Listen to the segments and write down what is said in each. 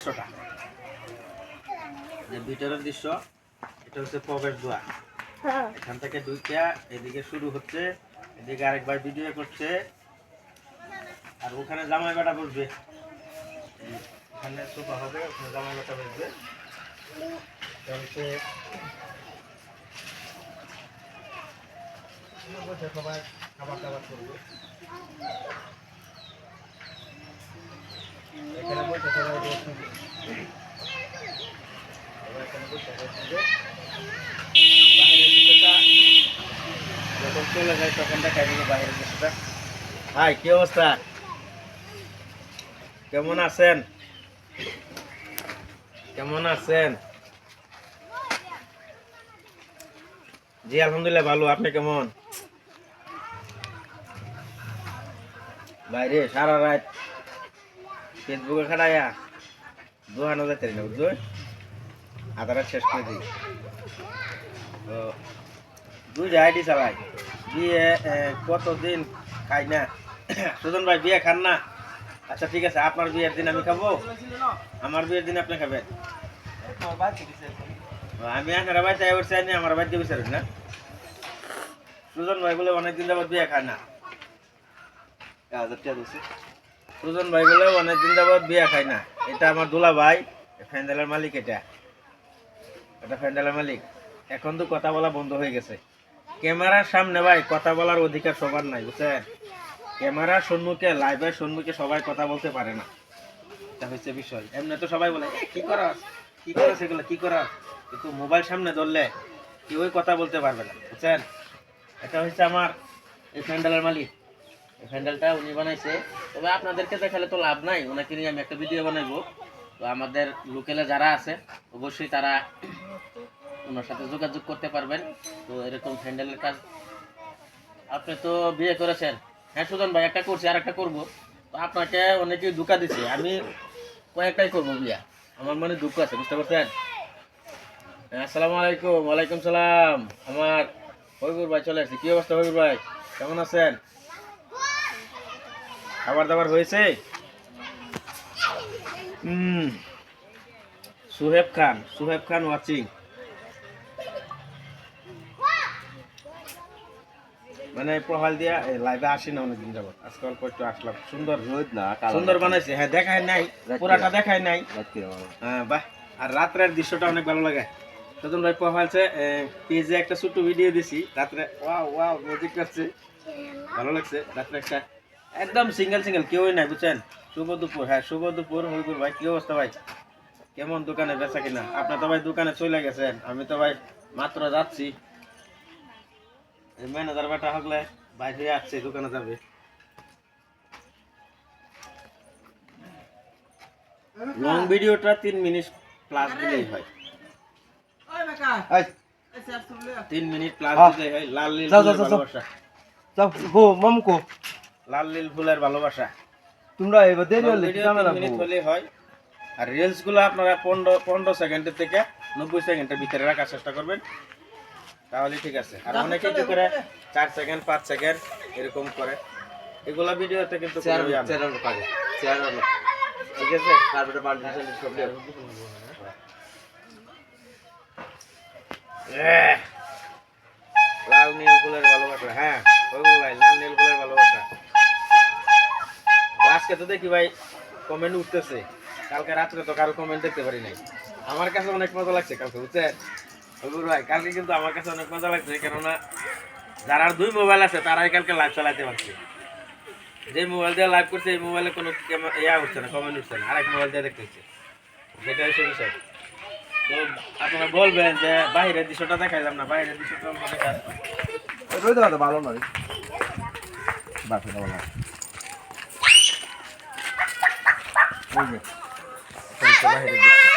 দৃশ্যটা। যে ভিতরের দৃশ্য এটা হচ্ছে প্রবেশ দ্বার। হ্যাঁ। এখান থেকে দুইটা এদিকে শুরু হচ্ছে এদিকে আরেকবার ভিডিও করছে আর ওখানে জামাই বেটা বসবে। এখানে সোফা হবে ওখানে জামাই বেটা বসবে। এটা হচ্ছে সবাই খাবার দাবার করবে এখানে বসে সবাই রেস্ট নিবে। সবাই এখানে বসে রেস্ট নিবে। বাইরের দৃশ্যটা হাই, কি অবস্থা? কেমন আছেন? কেমন আছেন? জি, আলহামদুলিল্লাহ, ভালো। আপনি কেমন? বাইরে, সারা রাত ফেসবুকে খাটাইয়া দোহানো যাইতে না বুঝছ আধা রাত শেষ করে দিই। তো দুই আইডি চালাই। বিয়ে কতদিন খাই না? সুজন ভাই, বিয়ে খান না? আচ্ছা ঠিক আছে, আপনার বিয়ের দিন আমি খাব। আমার বিয়ের দিন আপনি খাবেন। আমি আপনারা বাড়িতে এবার চাইনি আমার বাড়িতে বিচারেন না। সুজন ভাই বলে অনেকদিন যাবত বিয়ে খায় না। সুজন ভাই বলে অনেকদিন যাবত বিয়ে খায় না। এটা আমার দুলা ভাই ফ্যান্ডেলের মালিক এটা। এটা ফ্যান্ডেলের মালিক। এখন তো কথা বলা বন্ধ হয়ে গেছে। ক্যামেরার সামনে ভাই, কথা বলার অধিকার সবার নাই, বুঝছেন? ক্যামেরার সম্মুখে লাইভের সম্মুখে সবাই কথা বলতে পারে না। এটা হচ্ছে বিষয়। এমনি তো সবাই বলে কি করা কি করা সেগুলো কি করা কিন্তু মোবাইল সামনে ধরলে কেউই কথা বলতে পারবে না, বুঝছেন? এটা হচ্ছে আমার এই প্যান্ডেলের মালিক। এই প্যান্ডেলটা উনি বানাইছে। তবে আপনাদেরকে দেখালে তো লাভ নাই। ওনাকে নিয়ে আমি একটা ভিডিও বানাইবো। তো আমাদের লোকেলে যারা আছে, অবশ্যই তারা ওনার সাথে যোগাযোগ করতে পারবেন। তো এরকম হ্যান্ডেলের কাজ আপনি তো বিয়ে করেছেন। হ্যাঁ সুজন ভাই একটা করছি আর একটা করব। তো আপনাকে অনেকেই ধোকা দিছে। আমি কয়েকটাই করব বিয়া। আমার মানে দুঃখ আছে বুঝতে পারছেন? হ্যাঁ, আসসালামু আলাইকুম ওয়ালাইকুম সালাম। আমার হবিবুর ভাই চলে আসছে। কি অবস্থা হবিবুর ভাই? কেমন আছেন? খাবার দাবার হয়েছে? হুম। সুহেব খান সুহেব খান ওয়াচিং মানে প্রোফাইল দিয়া লাইভে আসি না অনেকদিন যাবত আজকে অল্প একটু আসলাম। সুন্দর রোদ না সুন্দর বানাইছে। হ্যাঁ দেখায় নাই। পুরাটা দেখায় নাই। হ্যাঁ বাহ। আর রাত্রের দৃশ্যটা অনেক ভালো লাগে। তখন ভাই প্রোফাইলছে পেজে একটা ছোট্ট ভিডিও দিছি। রাত্রে ওয়াও ওয়াও মিউজিক করছে ভালো লাগছে। রাত্রে একটা একদম সিঙ্গেল সিঙ্গেল কেউই নাই বুঝছেন? শুভ দুপুর। হ্যাঁ শুভ দুপুর হইগুর ভাই। কি অবস্থা ভাই? কেমন দোকানে বেচা কিনা? আপনার তো ভাই দোকানে চলে গেছেন। আমি তো ভাই মাত্র যাচ্ছি। ম্যানেজার বেটা হকলে বাইরে আসছে দোকানে যাবে। লং ভিডিওটা তিন মিনিট প্লাস দিলেই হয়। তিন মিনিট প্লাস হ্যাঁ। দিলেই হয়। লাল নীল যাও, যাও, ফুলের যাও, যাও। ভালোবাসা। হো মামকো। লাল নীল ফুলের ভালোবাসা। তোমরা এবার দেরি হলে মিনিট হলেই হয়। আর রিলসগুলো আপনারা পনেরো পনেরো সেকেন্ডের থেকে নব্বই সেকেন্ডের ভিতরে রাখার চেষ্টা করবেন। তাহলে ঠিক আছে। আর অনেকে কি করে চার সেকেন্ড পাঁচ সেকেন্ড এরকম করে। এগুলা ভিডিওতে কিন্তু। ঠিক আছে? এহ, লাল নীল ফুলের ভালোবাসা হ্যাঁ। ওইগুলো ভাই লাল নীল ফুলের ভালোবাসা। আজকে তো দেখি ভাই কমেন্ট উঠতেছে। কালকে রাত্রে তো কারও কমেন্ট দেখতে পারি নাই। আমার কাছে অনেক মজা লাগছে কালকে বুঝছেন? ভাই, কালকে কিন্তু আমার কাছে অনেক মজা লাগছে, কেননা যারা দুই মোবাইল আছে, তারাই কালকে লাইভ চালাতে পারছে। যে মোবাইল দিয়ে লাইভ করছে, এই মোবাইলে কোনো ইয়া উঠছে না কমেন্ট উঠছে না, আরেক মোবাইল দিয়ে দেখতে হচ্ছে সেটা হচ্ছে বিষয়। তো আপনারা বলবেন যে বাইরের দৃশ্যটা দেখাইলাম না, বাইরের দৃশ্যটা আমরা দেখাই রোদ না ভালো নয়। বাসা ভালো। বাইরের দৃশ্য।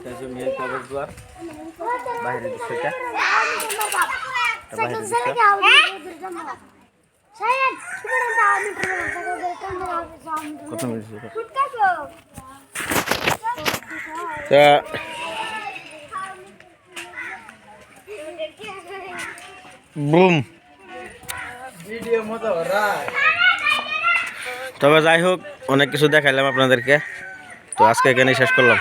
এটা হচ্ছে মেয়ের প্রবেশ দ্বার বাইরের দৃশ্যটা বাইরের দৃশ্য কত তা বুম। তবে যাই হোক অনেক কিছু দেখাইলাম আপনাদেরকে। তো আজকে এখানেই শেষ করলাম।